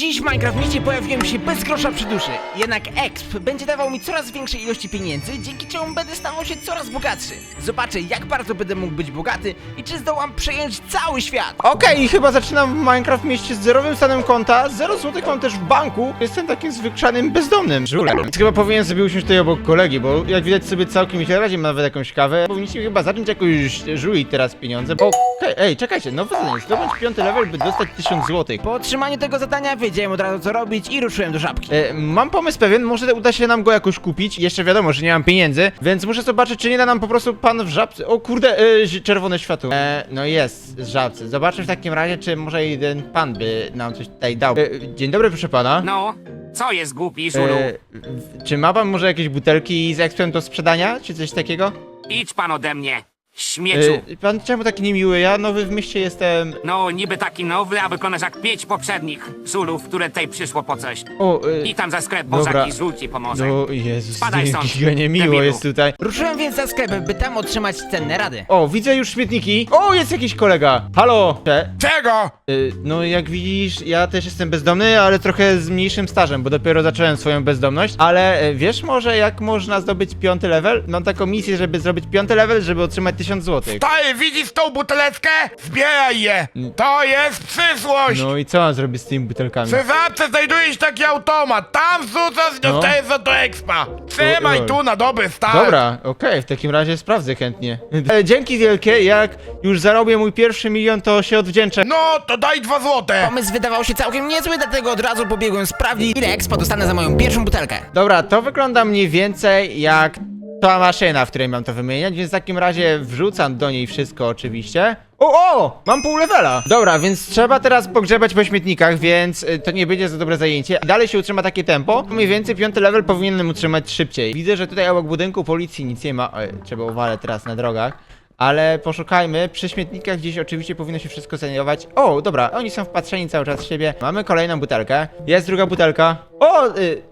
Dziś w Minecraft mieście pojawiłem się bez grosza przy duszy. Jednak exp będzie dawał mi coraz większe ilości pieniędzy, dzięki czemu będę stawał się coraz bogatszy. Zobaczę jak bardzo będę mógł być bogaty i czy zdołam przejąć cały świat. Okej, chyba zaczynam w Minecraft mieście z zerowym stanem konta, 0 złotych mam też w banku, jestem takim zwyczajnym bezdomnym żulem. Więc chyba powinien sobie usiąść tutaj obok kolegi, bo jak widać sobie całkiem się radzi, nawet jakąś kawę. Powinniście chyba zacząć jakoś żulić teraz pieniądze, bo... Okej, ej, czekajcie, no zadanie, zdobądź piąty level, by dostać 1000 złotych. Po otrzymaniu tego zadania wiedziałem od razu co robić i ruszyłem do żabki. E, mam pomysł pewien, może uda się nam go jakoś kupić. Jeszcze wiadomo, że nie mam pieniędzy, więc muszę zobaczyć, czy nie da nam po prostu pan w żabce. O kurde, e, zi- czerwone światło. E, no jest, z żabce. Zobaczmy w takim razie, czy może jeden pan by nam coś tutaj dał. E, dzień dobry, proszę pana. No, co jest głupi, Żulu? E, w- czy ma pan może jakieś butelki z ekspem do sprzedania, czy coś takiego? Idź pan ode mnie, śmieciu. E, pan czemu taki niemiły? Ja nowy w mieście jestem. No, niby taki nowy, a wykonasz jak pięć poprzednich Żulów, które tutaj przyszło po coś. O, e, I tam za sklep, Dobra. może jakiś Żul ci pomoże. no Jezus, Spadaj stąd, giga niemiło debilu. jest tutaj. Ruszyłem więc za sklep, by tam otrzymać cenne rady. O, widzę już śmietniki. O, jest jakiś kolega. Halo. Cze Czego? Y, No jak widzisz, ja też jestem bezdomny, ale trochę z mniejszym stażem, bo dopiero zacząłem swoją bezdomność. Ale e, wiesz może jak można zdobyć piąty level? Mam taką misję, żeby zrobić piąty level, żeby otrzymać 1000 zł. Stary, widzisz tą buteleczkę? Zbieraj je! To jest przyszłość! No i co mam zrobić z tymi butelkami? Przy zawce znajduje się taki automat, tam wrzucasz i No. dostajesz za to expa. Trzymaj O, o. tu na dobry start. Dobra, okej, w takim razie sprawdzę chętnie. Ale dzięki wielkie, jak już zarobię mój pierwszy milion, to się odwdzięczę. No, to daj dwa złote. Pomysł wydawał się całkiem niezły, dlatego od razu pobiegłem sprawdzić ile expo dostanę za moją pierwszą butelkę. Dobra, to wygląda mniej więcej jak ta maszyna, w której mam to wymieniać, więc w takim razie wrzucam do niej wszystko oczywiście. O, o! Mam pół levela! Dobra, więc trzeba teraz pogrzebać po śmietnikach, więc y, to nie będzie za dobre zajęcie. Dalej się utrzyma takie tempo. Mniej więcej piąty level powinienem utrzymać szybciej. Widzę, że tutaj obok budynku policji nic nie ma. Oj, trzeba uwalę teraz na drogach. Ale poszukajmy, przy śmietnikach gdzieś oczywiście powinno się wszystko znajdować. O, dobra, oni są wpatrzeni cały czas w siebie. Mamy kolejną butelkę. Jest druga butelka. O, y,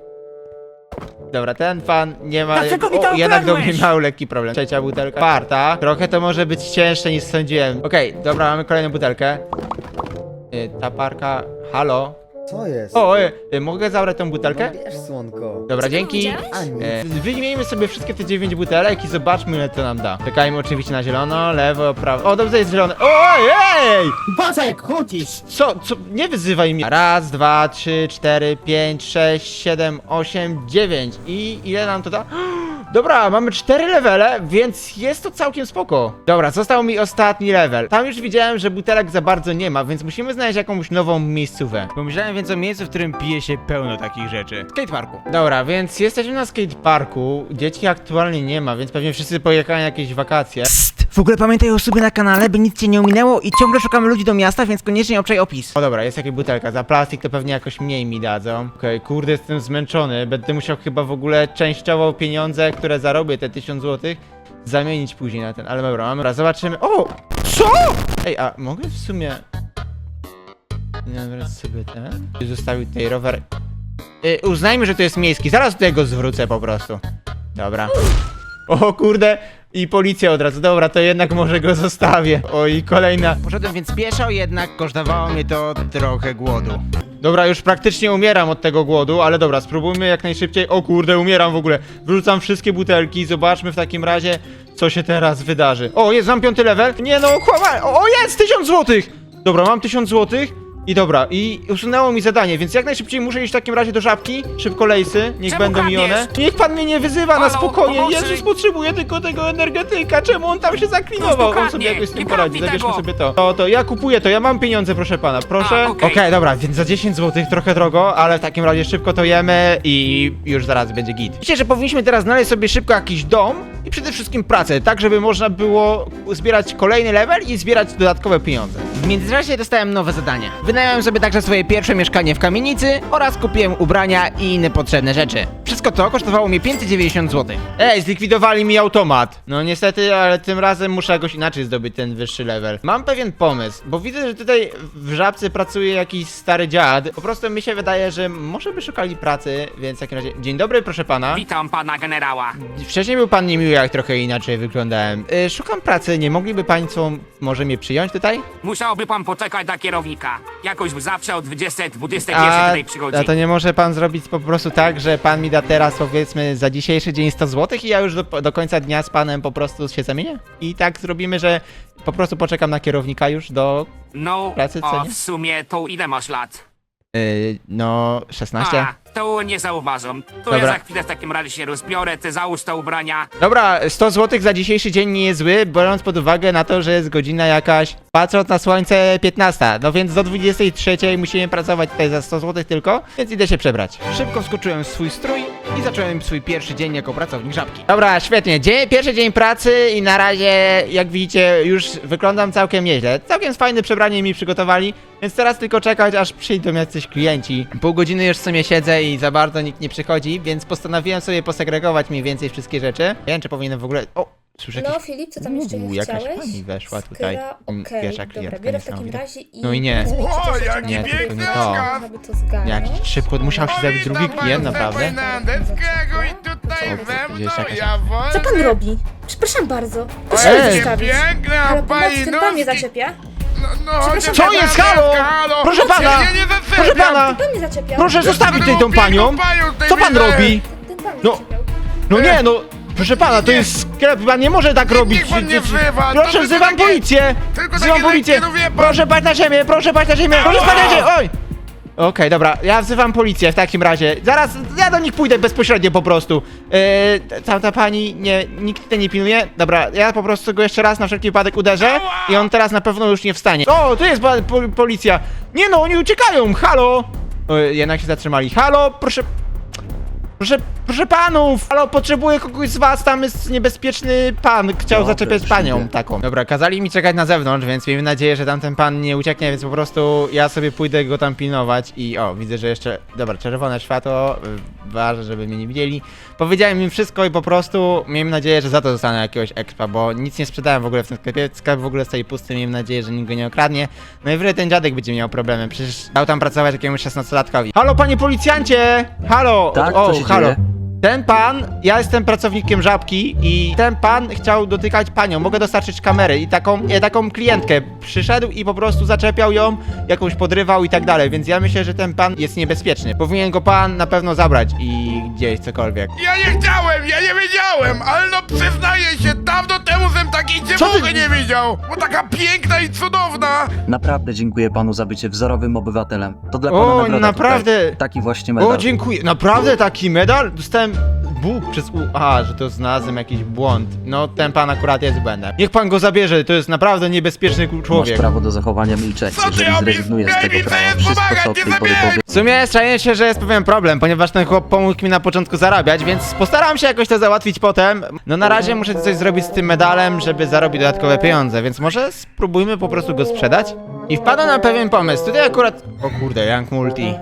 Dobra, ten pan nie ma. Dlaczego mi to jednak do mnie ukradłeś? miał lekki problem. Trzecia butelka. Czwarta. Trochę to może być cięższe niż sądziłem. Okej, dobra, mamy kolejną butelkę. Y, ta parka. Halo. Co jest? O, y, y, mogę zabrać tą butelkę? No bierz słonko. Dobra, dzięki. A nic. E, wymienimy sobie wszystkie te dziewięć butelek i zobaczmy ile to nam da. Czekajmy oczywiście na zielono, lewo, prawo. O, dobrze jest zielone. Ojej! Bożek, chudzisz! Co, co, nie wyzywaj mnie. Raz, dwa, trzy, cztery, pięć, sześć, siedem, osiem, dziewięć. I ile nam to da? Dobra, mamy cztery levele, więc jest to całkiem spoko. Dobra, został mi ostatni level. Tam już widziałem, że butelek za bardzo nie ma, więc musimy znaleźć jakąś nową miejscówę. Pomyślałem więc o miejscu, w którym pije się pełno takich rzeczy. Skateparku. Dobra, więc jesteśmy na skateparku. Dzieci aktualnie nie ma, więc pewnie wszyscy pojechali na jakieś wakacje. W ogóle pamiętaj o sobie na kanale, by nic cię nie ominęło i ciągle szukamy ludzi do miasta, więc koniecznie obczaj opis. O dobra, jest jakaś butelka. Za plastik to pewnie jakoś mniej mi dadzą. Okej, kurde, jestem zmęczony. Będę musiał chyba w ogóle częściowo pieniądze, które zarobię, te 1000 zł, zamienić później na ten. Ale dobra, mamy. Zobaczymy. O! Co? Ej, a mogę w sumie. Dobra, sobie ten. Zostawił tutaj rower. Y, uznajmy, że to jest miejski. Zaraz tutaj go zwrócę po prostu. Dobra. O kurde! I policja od razu. Dobra, to jednak może go zostawię. O i kolejna. Poszedłem więc pieszo, jednak kosztowało mnie to trochę głodu. Dobra, już praktycznie umieram od tego głodu, ale dobra, spróbujmy jak najszybciej. O kurde, umieram w ogóle. Wrzucam wszystkie butelki, zobaczmy w takim razie, co się teraz wydarzy. O, jest, mam piąty level. Nie no, kłamałem. O, jest, tysiąc złotych! Dobra, mam tysiąc złotych. I dobra, i usunęło mi zadanie, więc jak najszybciej muszę iść w takim razie do żabki. Szybko lejsy, niech Czemu będą mi one. Niech pan mnie nie wyzywa na Halo, spokojnie. pomocy! Jezus, potrzebuję tylko tego energetyka. Czemu on tam się zaklinował? On sobie kradnie. jakoś z tym Nie poradzi. kradnij Zabierzmy tego. sobie to. To, to ja kupuję to, ja mam pieniądze, proszę pana. Proszę. A, okej. dobra, więc za 10 zł trochę drogo, ale w takim razie szybko to jemy i już zaraz będzie git. Myślę, że powinniśmy teraz znaleźć sobie szybko jakiś dom i przede wszystkim pracę, tak żeby można było zbierać kolejny level i zbierać dodatkowe pieniądze. W międzyczasie dostałem nowe zadanie. Wynająłem sobie także swoje pierwsze mieszkanie w kamienicy oraz kupiłem ubrania i inne potrzebne rzeczy. Wszystko to kosztowało mnie 590 zł. Ej, zlikwidowali mi automat. No niestety, ale tym razem muszę jakoś inaczej zdobyć ten wyższy level. Mam pewien pomysł, bo widzę, że tutaj w żabce pracuje jakiś stary dziad. Po prostu mi się wydaje, że może by szukali pracy, więc w takim razie... Dzień dobry, proszę pana. Witam pana generała. Wcześniej był pan niemiły, jak trochę inaczej wyglądałem. Y, szukam pracy, nie mogliby państwo może mnie przyjąć tutaj? Musiałby pan poczekać na kierownika. Jakoś zawsze o 20, 21 A, tutaj przychodzi. a to nie może pan zrobić po prostu tak, że pan mi da teraz powiedzmy za dzisiejszy dzień 100 zł i ja już do, do końca dnia z panem po prostu się zamienię? I tak zrobimy, że po prostu poczekam na kierownika już do... No, pracy, co o, nie? w sumie to ile masz lat? Yy, no 16? A, to nie zauważam. To Dobra. ja za chwilę w takim razie się rozbiorę, ty załóż te ubrania. Dobra, 100 zł za dzisiejszy dzień nie jest zły, biorąc pod uwagę na to, że jest godzina jakaś, patrząc na słońce, 15. No więc do 23 musimy pracować tutaj za 100 zł tylko, więc idę się przebrać. Szybko wskoczyłem w swój strój i zacząłem swój pierwszy dzień jako pracownik żabki. Dobra, świetnie. Dzień, pierwszy dzień pracy i na razie, jak widzicie, już wyglądam całkiem nieźle. Całkiem fajne przebranie mi przygotowali, więc teraz tylko czekać, aż przyjdą jacyś klienci. Pół godziny już w sumie siedzę i za bardzo nikt nie przychodzi, więc postanowiłem sobie posegregować mniej więcej wszystkie rzeczy. Nie wiem, czy powinienem w ogóle... O, słyszę No jakiś... Filip, co tam jeszcze Uuu, nie jakaś chciałeś? pani weszła tutaj. Skra, Mm, okej, pierwsza dobra, klientka biorę w takim niesamowita. razie i... No i nie. zmienicie O, jaki na Nie, tylko nie to. To zgarnąć. Jak szybko musiał się zabić drugi klient, naprawdę? Na deskę i tutaj O, ze mną, jakaś- ja wolę. Co pan robi? Przepraszam bardzo. Proszę Ej! mnie zostawić. Piękna Ale pani pomocy, ten pan mnie zaczepia. No, no, Przepraszam, Co jest? Halo? Proszę pana! Ja nie zaczepiam. Proszę pana! Pan mnie zaczepia. Proszę zostawić tutaj tą panią! Co pan robi? Ten pan mnie No. zaczepiał. No nie, no, proszę pana, to jest sklep, pan nie może tak robić. niech pan nie wzywa, to Proszę, tylko wzywam takie- policję! tylko Wzywam takie policję! lekkie, no wie pan. Proszę paść na ziemię, proszę paść na ziemię, proszę paść na ziemię, oj! Okej, dobra, ja wzywam policję w takim razie. Zaraz, ja do nich pójdę bezpośrednio po prostu. Yy, tamta pani, nie, nikt tutaj nie pilnuje. Dobra, ja po prostu go jeszcze raz na wszelki wypadek uderzę i on teraz na pewno już nie wstanie. O, tu jest pa- po, policja. Nie no, oni uciekają, halo! O, jednak się zatrzymali. Halo, proszę, Proszę, proszę panów! Halo, potrzebuję kogoś z was, tam jest niebezpieczny pan, chciał Dobrze, zaczepiać już panią idę. taką. Dobra, kazali mi czekać na zewnątrz, więc miejmy nadzieję, że tamten pan nie ucieknie, więc po prostu ja sobie pójdę go tam pilnować i o, widzę, że jeszcze, dobra, czerwone światło, y, ważne, żeby mnie nie widzieli. Powiedziałem im wszystko i po prostu miejmy nadzieję, że za to dostanę jakiegoś expa, bo nic nie sprzedałem w ogóle w tym sklepie, sklep w ogóle stoi pusty, miejmy nadzieję, że nikt go nie okradnie. No i wreszcie ten dziadek będzie miał problemy, przecież dał tam pracować jakiemuś 16-latkowi. Halo, panie policjancie! Halo! Tak, o, co się halo. dzieje? Ten pan, ja jestem pracownikiem żabki i ten pan chciał dotykać panią. Mogę dostarczyć kamery i taką, e, taką klientkę. Przyszedł i po prostu zaczepiał ją, jakąś podrywał i tak dalej, więc ja myślę, że ten pan jest niebezpieczny. Powinien go pan na pewno zabrać i gdzieś cokolwiek. Ja nie chciałem, ja nie wiedziałem, ale no przyznaję się, dawno temu żem takiej dziewuchy nie widział, bo taka piękna i cudowna. Naprawdę dziękuję panu za bycie wzorowym obywatelem. To dla pana O, nagroda naprawdę? Tutaj. Taki właśnie medal. O, dziękuję. Naprawdę taki medal? Dostałem Bóg przez U. Aha, że to znalazłem jakiś błąd. No, ten pan akurat jest błędem. Niech pan go zabierze, to jest naprawdę niebezpieczny Masz człowiek. prawo do zachowania milczenia. Co ty Jeżeli robisz? zrezygnujesz z tego prawa, wszystko co od nie tej pory zabijaj! powie... W sumie zdaje się, że jest pewien problem, ponieważ ten chłop pomógł mi na początku zarabiać, więc postaram się jakoś to załatwić potem. No na razie muszę coś zrobić z tym medalem, żeby zarobić dodatkowe pieniądze, więc może spróbujmy po prostu go sprzedać? I wpadłem na pewien pomysł. Tutaj akurat... O kurde, Young Multi.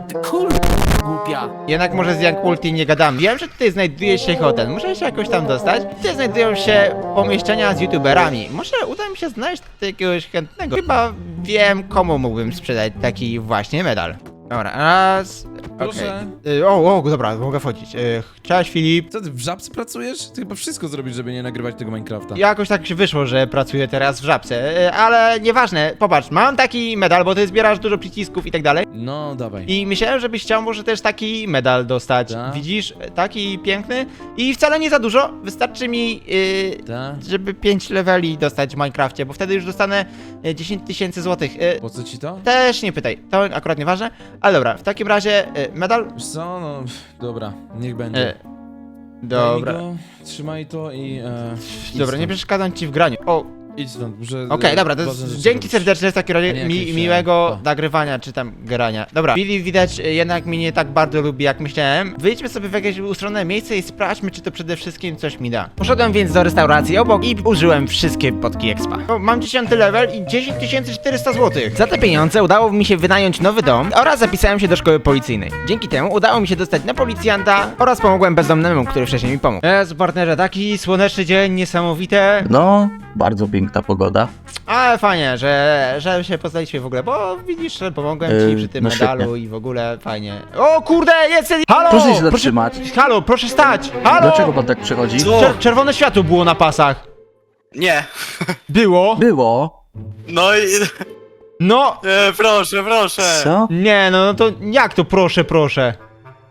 Głupia. Jednak może z Young Multi nie gadam. Wiem, że tutaj znajduje się hotel. Muszę się jakoś tam dostać. Tutaj znajdują się pomieszczenia z youtuberami. Może uda mi się znaleźć tutaj jakiegoś chętnego. Chyba wiem, komu mógłbym sprzedać taki właśnie medal. Dobra, raz. Proszę. okej. Y, O, o, dobra, mogę wchodzić. Y, Cześć Filip. Co ty w żabce pracujesz? Ty chyba wszystko zrobisz, żeby nie nagrywać tego Minecrafta. Jakoś tak się wyszło, że pracuję teraz w żabce, y, ale nieważne. Popatrz, mam taki medal, bo ty zbierasz dużo przycisków i tak dalej. No, dawaj. I myślałem, żebyś chciał może też taki medal dostać. Tak. Widzisz, taki piękny i wcale nie za dużo. Wystarczy mi, yy, Ta? żeby 5 leveli dostać w Minecrafcie, bo wtedy już dostanę y, 10 tysięcy złotych. Y, Po co ci to? też nie pytaj, to akurat nieważne. Ale dobra, w takim razie y, medal. Wiesz co, no, pff, dobra, niech będzie. Daj mi dobra, Go, trzymaj to i... E, idź dobra, nie stąd. przeszkadzam ci w graniu. O, Idź stąd, muszę... Okej, dobra, to ważne jest, rzeczy dzięki robić. serdeczne w takim razie nie mi, jakieś, e, miłego o. nagrywania czy tam grania. Dobra, Billy widać e, jednak mnie nie tak bardzo lubi jak myślałem. Wyjdźmy sobie w jakieś ustronne miejsce i sprawdźmy czy to przede wszystkim coś mi da. Poszedłem więc do restauracji obok i użyłem wszystkie potki expa. No, mam 10 level i 10 400 zł. Za te pieniądze udało mi się wynająć nowy dom oraz zapisałem się do szkoły policyjnej. Dzięki temu udało mi się dostać na policjanta oraz pomogłem bezdomnemu, który wcześniej mi pomógł. Jezu partnerze, taki słoneczny dzień, niesamowite. No, bardzo piękna pogoda. Ale fajnie, że, że się poznaliśmy w ogóle, bo widzisz, że pomogłem ci Yy, przy tym no medalu świetnie. i w ogóle fajnie. O kurde, jest... Halo! Proszę się zatrzymać. Halo, proszę stać! Halo! Dlaczego pan tak przechodzi? Czer czerwone światło było na pasach. Nie. Było? Było. No i... No! E, proszę, proszę. Co? Nie, no, no to jak to proszę, proszę?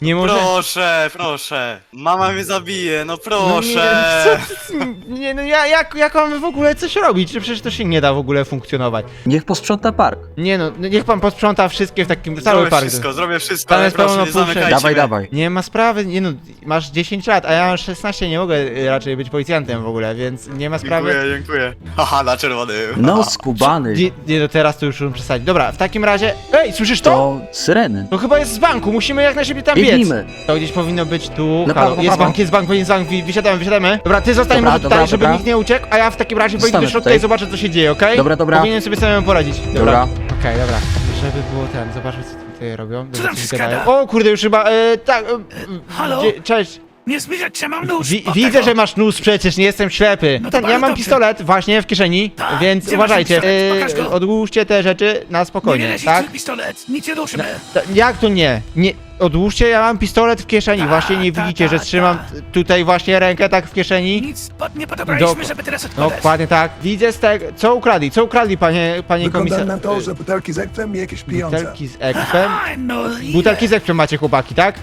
Nie może... Proszę, proszę. Mama mnie zabije, no No proszę. nie, co, ty- nie, no ja, jak, jak mamy w ogóle coś robić? Czy Przecież to się nie da w ogóle funkcjonować. Niech posprząta park. Nie no, no niech pan posprząta wszystkie w takim cały Zrobię park. wszystko, zrobię wszystko, Tam ale jest proszę, pełno nie puszek. zamykajcie Dawaj, mnie. dawaj. Nie ma sprawy, nie no, masz 10 lat, a ja mam 16, nie mogę y, raczej być policjantem w ogóle, więc nie ma sprawy. Dziękuję, dziękuję. Haha, na czerwonym. No, skubany. Nie, nie, no teraz to już muszę przesadzić. Dobra, w takim razie... Ej, słyszysz to? To syreny. To chyba jest z banku, musimy jak najszybciej tam biec. Biegnijmy. To gdzieś powinno być tu. Na Halo, prawo, jest prawo. bank, jest bank, jest bank, wysiadamy, wysiadamy. Dobra, ty zostań Dobra, może tutaj, dobra, żeby dobra. nikt nie uciekł, a ja w takim razie pójdę do Zostanę środka tutaj. i zobaczę co się dzieje, okej? Dobra, dobra. Powinienem sobie samemu poradzić. Dobra. Dobra. Okej, dobra. Żeby było ten, zobaczmy co tutaj robią. Dobra, tam się gadają. O kurde, już chyba, e, tak, e, halo? gdzie- cześć. Nie zbliżać się, mam nóż! Wi widzę, tego. że masz nóż przecież, nie jestem ślepy. No to Ten, ja bardzo mam dobrze. pistolet właśnie w kieszeni, Tak, więc gdzie masz uważajcie, pistolet? Pokaż e, go. odłóżcie te rzeczy na Nie spokojnie, wierzę, tak? tak? pistolet, nic nie ruszmy! Ta- Jak to nie? Nie, odłóżcie, ja mam pistolet w kieszeni, Ta, właśnie nie ta, widzicie, ta, że trzymam ta. t- tutaj właśnie rękę tak w kieszeni? Nic pod, nie podobaliśmy, Dok- żeby teraz No odkładać. dokładnie tak. Widzę z tego, co ukradli, co ukradli panie, panie Wygląda komisarz? na to, że butelki z ekwem i jakieś pieniądze. Butelki z ekwem? No? Butelki z ekwem macie chłopaki, tak?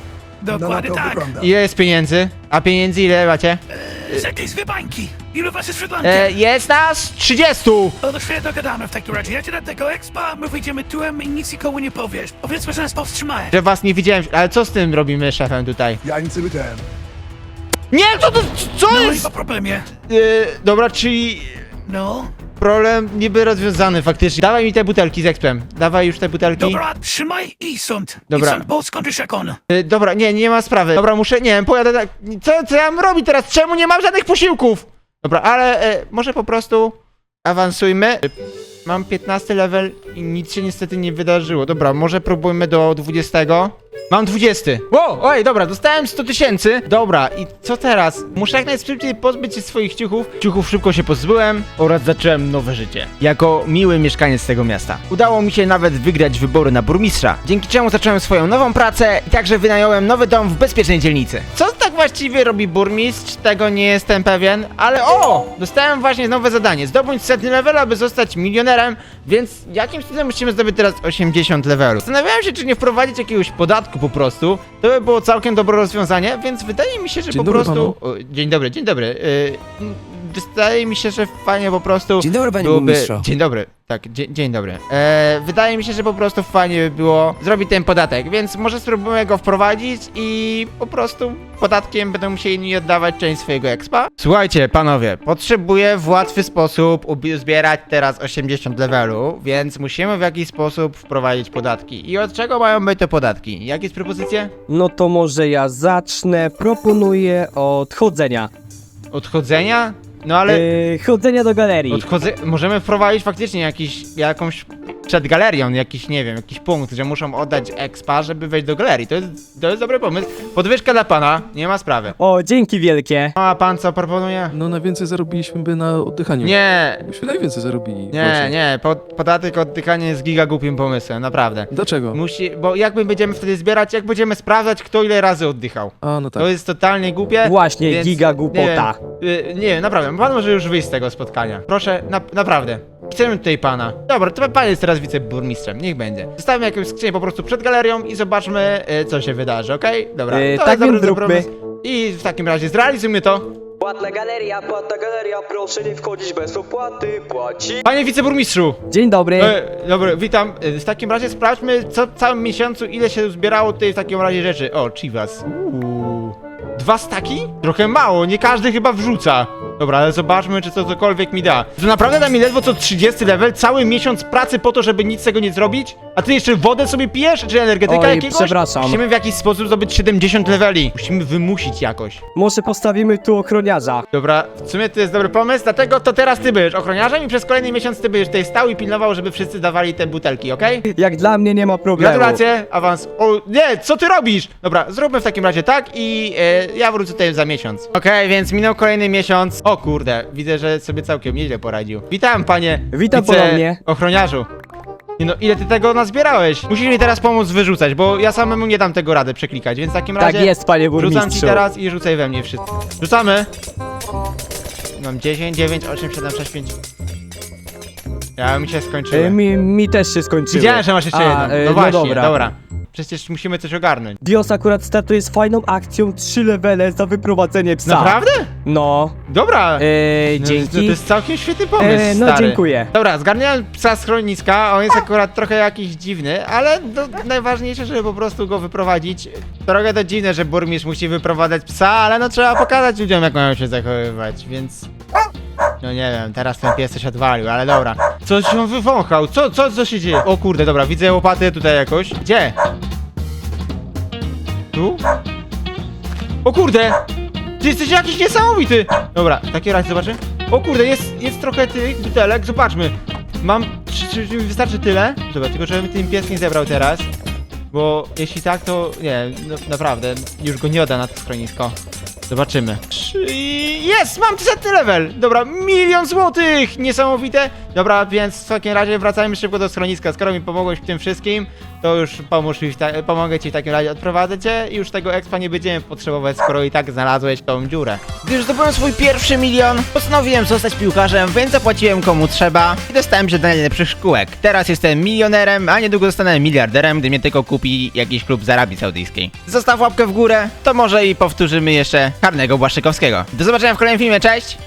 No na Dokładnie to tak. wygląda. Ile jest pieniędzy? A pieniędzy ile macie? Z jakiej z bańki? Ilu was jest Szwedlankiem? E, jest nas 30! O, to świetnie dogadane w takim razie. Ja cię na tego expa, my wyjdziemy tułem i nic nikomu nie powiesz. Powiedzmy, że nas powstrzymałeś. Że was nie widziałem, ale co z tym robimy szefem tutaj? Ja nic nie wiedziałem. Nie, co to, co No i jest? po problemie. E, dobra, czyli No, problem niby rozwiązany faktycznie. Dawaj mi te butelki z ekspem. Dawaj już te butelki. dobra, trzymaj i sąd. Dobra. I sąd, bo skończysz jak on. Y, dobra, nie, nie ma sprawy. Dobra, muszę, nie wiem, pojadę tak. Co, co ja mam robić teraz? Czemu nie mam żadnych posiłków? Dobra, ale e, może po prostu awansujmy. Y, Mam 15 level i nic się niestety nie wydarzyło. Dobra, może próbujmy do 20. Mam 20. Wow, oj, dobra, dostałem 100 tysięcy. Dobra, i co teraz? Muszę jak najszybciej pozbyć się swoich ciuchów. Ciuchów szybko się pozbyłem oraz zacząłem nowe życie. Jako miły mieszkaniec tego miasta. Udało mi się nawet wygrać wybory na burmistrza, dzięki czemu zacząłem swoją nową pracę i także wynająłem nowy dom w bezpiecznej dzielnicy. Co tak właściwie robi burmistrz? Tego nie jestem pewien, ale o! Dostałem właśnie nowe zadanie. Zdobądź setny level, aby zostać milionerem, więc jakimś cudem musimy zdobyć teraz 80 levelu. Zastanawiałem się, czy nie wprowadzić jakiegoś podatku po prostu. To by było całkiem dobre rozwiązanie, więc wydaje mi się, że Dzień po dobry prostu... O, dzień dobry, dzień dobry. Yy, wydaje mi się, że fajnie po prostu... Dzień dobry, panie byłoby... burmistrzu. Dzień dobry, tak, dzień, dzień dobry. E, wydaje mi się, że po prostu fajnie by było zrobić ten podatek, więc może spróbujemy go wprowadzić i po prostu podatkiem będą musieli mi oddawać część swojego expa. Słuchajcie, panowie, potrzebuję w łatwy sposób ubi- zbierać teraz 80 levelu, więc musimy w jakiś sposób wprowadzić podatki. I od czego mają być te podatki? Jakie jest propozycje? No to może ja zacznę. Proponuję od chodzenia. Odchodzenia? No ale... Yy, chodzenia do galerii. Odchodzę, możemy wprowadzić faktycznie jakiś, jakąś przed galerią, jakiś, nie wiem, jakiś punkt, że muszą oddać expa, żeby wejść do galerii. To jest, to jest dobry pomysł. Podwyżka dla pana, nie ma sprawy. O, dzięki wielkie. A pan co proponuje? No najwięcej zarobiliśmy by na oddychaniu. Nie, Myśmy najwięcej zarobili. nie, nie, po, podatek od oddychania jest giga głupim pomysłem, naprawdę. Dlaczego? Musi, bo jak my będziemy wtedy zbierać, jak będziemy sprawdzać, kto ile razy oddychał. A, no tak. To jest totalnie głupie. Właśnie, więc giga Nie głupota. y, nie wiem, naprawdę, pan może już wyjść z tego spotkania. Proszę, na, naprawdę. Chcemy tutaj pana. Dobra, to pan jest teraz wiceburmistrzem, niech będzie. Zostawmy jakąś skrzynię po prostu przed galerią i zobaczmy, y, co się wydarzy, okej? Dobra, Yy, to tak jest dobry więc zróbmy. pomysł. I w takim razie zrealizujmy to. Płatna galeria, płatna galeria, proszę nie wchodzić bez opłaty, płaci. Panie wiceburmistrzu! Dzień dobry. E, dobra, witam. E, W takim razie sprawdźmy, co w całym miesiącu, ile się zbierało tutaj w takim razie rzeczy. O, Chivas. Uuu. Dwa staki? Trochę mało, nie każdy chyba wrzuca. Dobra, ale zobaczmy, czy to cokolwiek mi da. To naprawdę da mi ledwo co 30 level, cały miesiąc pracy po to, żeby nic z tego nie zrobić? A ty jeszcze wodę sobie pijesz? Czy energetyka Oj, jakiegoś? przepraszam. Musimy w jakiś sposób zdobyć 70 leveli. Musimy wymusić jakoś. Może postawimy tu ochroniarza. Dobra, w sumie to jest dobry pomysł, dlatego to teraz ty będziesz ochroniarzem i przez kolejny miesiąc ty będziesz tutaj stał i pilnował, żeby wszyscy dawali te butelki, okej? Jak dla mnie nie ma problemu. Gratulacje, awans. O, nie, co ty robisz? Dobra, zróbmy w takim razie tak i e, ja wrócę tutaj za miesiąc. Okej, więc minął kolejny miesiąc. O kurde, widzę, że sobie całkiem nieźle poradził. Witam, panie. Witam wice- ponownie. Ochroniarzu. Nie no, ile ty tego nazbierałeś? Musisz mi teraz pomóc wyrzucać, bo ja samemu nie dam tego rady przeklikać, więc w takim Tak razie... jest, panie Rzucam ci burmistrzu. teraz i rzucaj we mnie wszystko. Rzucamy. Mam 10, 9, 8, 7, 6, 5. Ja mi się skończyły. E, mi, mi też się skończyło. Widziałem, że masz jeszcze jedną. e, No właśnie, dobra. Przecież musimy coś ogarnąć. Dios akurat startuje z fajną akcją 3 levele za wyprowadzenie psa. Naprawdę? No. Dobra. E, No, dzięki. To, to jest całkiem świetny pomysł, E, no, stary. dziękuję. Dobra, zgarniałem psa z schroniska, on jest akurat trochę jakiś dziwny, ale no, najważniejsze, żeby po prostu go wyprowadzić. Trochę to dziwne, że burmistrz musi wyprowadzać psa, ale no trzeba pokazać ludziom, jak mają się zachowywać, więc... No nie wiem, teraz ten pies coś odwalił, ale dobra. Co się on wywąchał? Co, co, co się dzieje? O kurde, dobra, widzę łopaty tutaj jakoś. Gdzie? Tu? O kurde! Ty jesteś jakiś niesamowity! Dobra, w takim razie zobaczę. O kurde, jest, jest trochę tych butelek, zobaczmy. Mam, czy, czy, czy mi wystarczy tyle? Dobra, tylko żebym ten pies nie zebrał teraz. Bo jeśli tak, to nie, no, naprawdę, już go nie odda na to schronisko. Zobaczymy. Jest! Mam setny level! Dobra, milion złotych! Niesamowite! Dobra, więc w takim razie wracajmy szybko do schroniska. Skoro mi pomogłeś w tym wszystkim, to już pomóż mi pomogę ci w takim razie. Odprowadzę cię i już tego expa nie będziemy potrzebować, skoro i tak znalazłeś tą dziurę. Gdy już zdobyłem swój pierwszy milion, postanowiłem zostać piłkarzem, więc zapłaciłem komu trzeba i dostałem się do najlepszych szkółek. Teraz jestem milionerem, a niedługo zostanę miliarderem, gdy mnie tylko kupi jakiś klub z Arabii Saudyjskiej. Zostaw łapkę w górę, to może i powtórzymy jeszcze karnego Błaszczykowskiego. Do zobaczenia w kolejnym filmie, cześć!